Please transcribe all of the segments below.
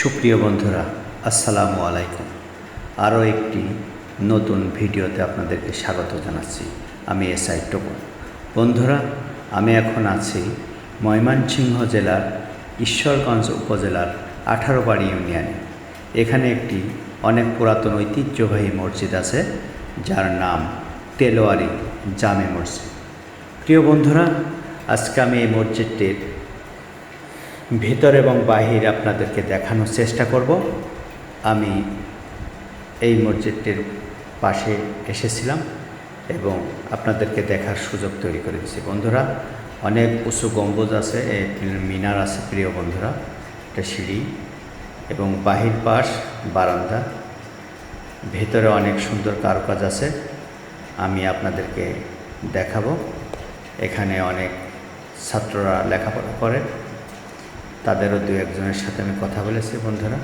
সুপ্রিয় বন্ধুরা, আসসালামু আলাইকুম। আরও একটি নতুন ভিডিওতে আপনাদেরকে স্বাগত জানাচ্ছি। আমি এস আই টপন বন্ধুরা, আমি এখন আছি ময়মনসিংহ জেলার ঈশ্বরগঞ্জ উপজেলার আঠারো বাড়ি ইউনিয়নে। এখানে একটি অনেক পুরাতন ঐতিহ্যবাহী মসজিদ আছে, যার নাম তেলোয়ারি জামে মসজিদ। প্রিয় বন্ধুরা, আজকে আমি এই মসজিদটির ভিতর এবং বাহির আপনাদেরকে দেখানোর চেষ্টা করব। আমি এই মসজিদটির পাশে এসেছিলাম এবং আপনাদেরকে দেখার সুযোগ তৈরি করে দিয়েছি। বন্ধুরা, অনেক উঁচু গম্বুজ আছে মিনার আছে, প্রিয় বন্ধুরা, একটা সিঁড়ি এবং বাহির পাশ বারান্দা। ভেতরে অনেক সুন্দর কারুকাজ আছে, আমি আপনাদেরকে দেখাবো। এখানে অনেক ছাত্ররা লেখাপড়া করে। তাদেরও দু একজনের সাথে আমি কথা বলেছি, বন্ধুরা।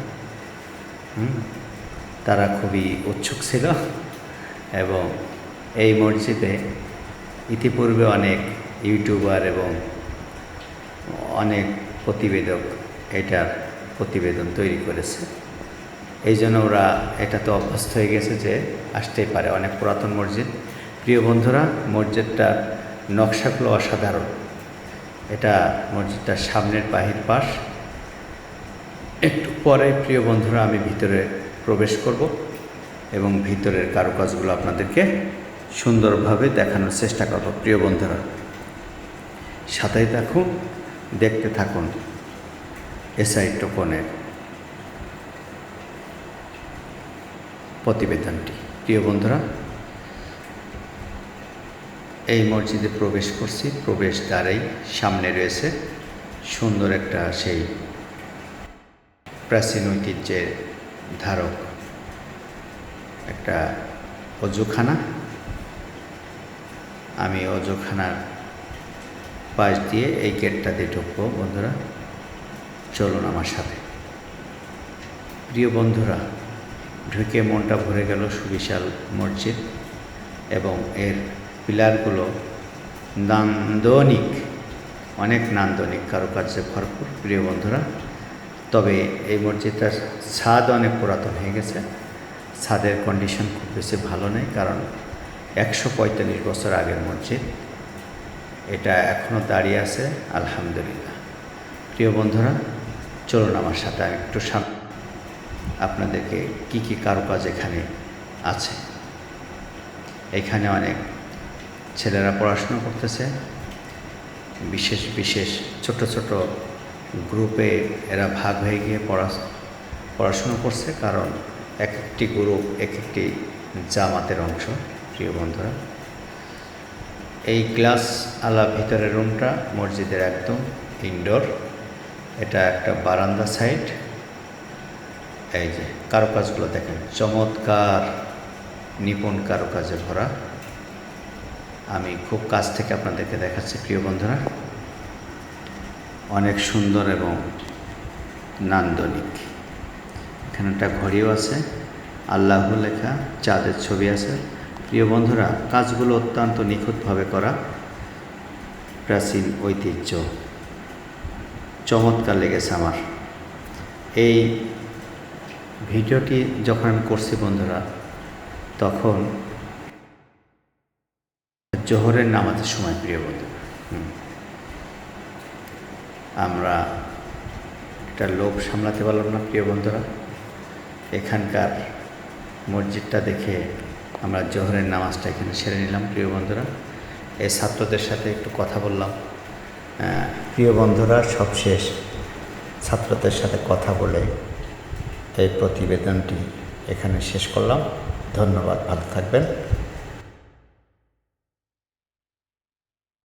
তারা খুবই উৎসুক ছিল এবং এই মসজিদে ইতিপূর্বে অনেক ইউটিউবার এবং অনেক প্রতিবেদক এটার প্রতিবেদন তৈরি করেছে। এই জন্য ওরা এটা তো অভ্যস্ত হয়ে গেছে যে আসতেই পারে, অনেক পুরাতন মসজিদ। প্রিয় বন্ধুরা, মসজিদটার নকশাগুলো অসাধারণ। এটা মসজিদটার সামনের বাহির পাশ। একটু পরে, প্রিয় বন্ধুরা, আমি ভিতরে প্রবেশ করব এবং ভিতরের কারুকাজগুলো আপনাদেরকে সুন্দরভাবে দেখানোর চেষ্টা করব, প্রিয় বন্ধুরা। সাথেই থাকুন, দেখতে থাকুন এসআই টোকনের প্রতিবেদনটি। প্রিয় বন্ধুরা এই মসজিদে প্রবেশ করছি। প্রবেশ দ্বারেই সামনে রয়েছে সুন্দর একটা সেই প্রাচীন ঐতিহ্যের ধারক একটা অজুখানা। আমি অজুখানার পাশ দিয়ে এই গেটটা দিয়ে ঢুকবো, বন্ধুরা। চলুন আমার সাথে। প্রিয় বন্ধুরা, ঢুকে মনটা ভরে গেল সুবিশাল মসজিদ এবং এর পিলারগুলো নান্দনিক, অনেক নান্দনিক কারুকার্যে ভরপুর। প্রিয় বন্ধুরা, তবে এই মসজিদটার ছাদ অনেক পুরাতন হয়ে গেছে। ছাদের কন্ডিশন খুব বেশি ভালো নেই, কারণ একশো পঁয়তাল্লিশ বছর আগের মসজিদ। এটা এখনও দাঁড়িয়ে আছে, আলহামদুলিল্লাহ। প্রিয় বন্ধুরা, চলুন আমার সাথে একটু সামনে আপনাদেরকে কি কি কারুকাজ এখানে আছে? এখানে অনেক ছেলেরা পড়াশোনা করতেছে। বিশেষ বিশেষ ছোট ছোট গ্রুপে এরা ভাগ হয়ে গিয়ে পড়া, পড়াশুনো করছে কারণ এক একটি গ্রুপ এক একটি জামাতের অংশ, প্রিয় বন্ধুরা। এই ক্লাস আলা ভিতরের রুমটা মসজিদের একদম ইনডোর এটা একটা বারান্দা সাইড এই যে কারুকাজগুলো দেখেন, চমৎকার নিপুণ কারুকাজে ভরা। আমি খুব কাছ থেকে আপনাদেরকে দেখাচ্ছি, প্রিয় বন্ধুরা। অনেক সুন্দর এবং নান্দনিক। এখানে একটা ঘড়িও আছে, আল্লাহ লেখা, চাঁদের ছবি আছে। প্রিয় বন্ধুরা, কাজগুলো অত্যন্ত নিখুঁতভাবে করা, প্রাচীন ঐতিহ্য। চমৎকার লেগেছে আমার। এই ভিডিওটি যখন আমি করছি বন্ধুরা, তখন জোহরের নামাজের সময়, প্রিয় বন্ধু। আমরা এটা লোভ সামলাতে পারলাম না, প্রিয় বন্ধুরা। এখানকার মসজিদটা দেখে আমরা জোহরের নামাজটা এখানে সেরে নিলাম, প্রিয় বন্ধুরা। এই ছাত্রদের সাথে একটু কথা বললাম। প্রিয় বন্ধুরা, সবশেষ ছাত্রদের সাথে কথা বলে এই প্রতিবেদনটি এখানে শেষ করলাম। ধন্যবাদ, ভালো থাকবেন।